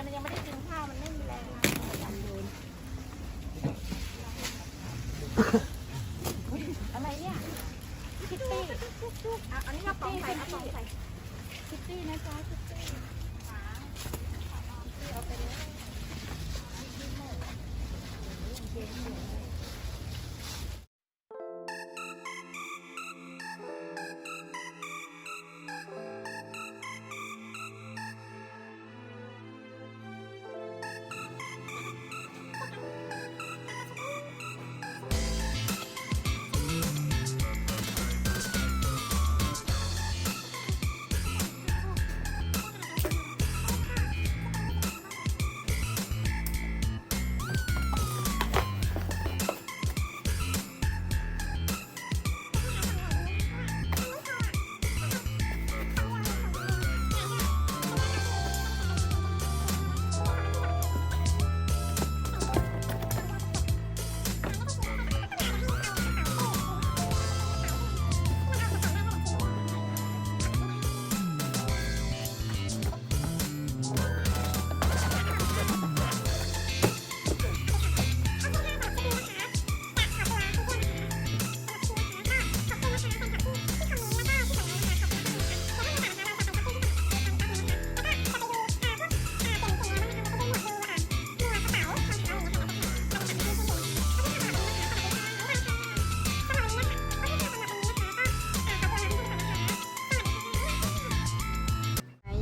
นมันยังไม่ได้กินข้าวมันไม่มีแรงนะอะไรเนี่ยคิตตี้อะอันนี้กระป๋องใส่กระป๋องใส่คิตตี้นะจ๊ะคิตตี้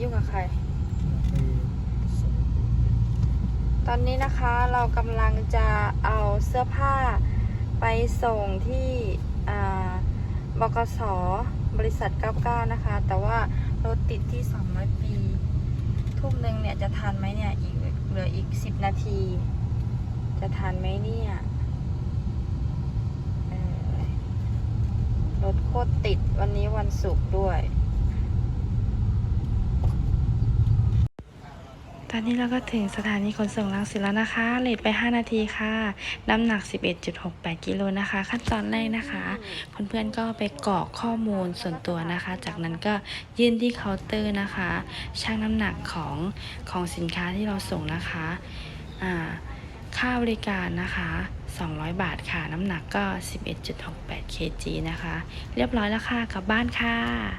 ยุ่งกับใคร ตอนนี้นะคะเรากำลังจะเอาเสื้อผ้าไปส่งที่อ่าบกสบริษัท 99 นะคะ แต่ว่ารถติดที่ 200 ปี ทุ่มหนึ่งเนี่ยจะทันไหมเนี่ย อีกเหลืออีก 10 นาที จะทันไหมเนี่ยเออรถโคตรติดวันนี้วันศุกร์ด้วย อนนี้เราก็ถึงสถานีขนส่งลังสิตแล้วนะคะเลทไป 5 นาทีค่ะ น้ำหนัก 11.68 กิโลนะคะ ขั้นตอนแรกนะคะเพื่อนๆก็ไปกรอกข้อมูลส่วนตัวนะคะ จากนั้นก็ยื่นที่เคาน์เตอร์นะคะชั่งน้ำหนักของของสินค้าที่เราส่งนะคะอ่าค่าบริการนะคะ 200 บาทค่ะ น้ำหนักก็ 11.68 kg นะคะ เรียบร้อยแล้วค่ะ กลับบ้านค่ะ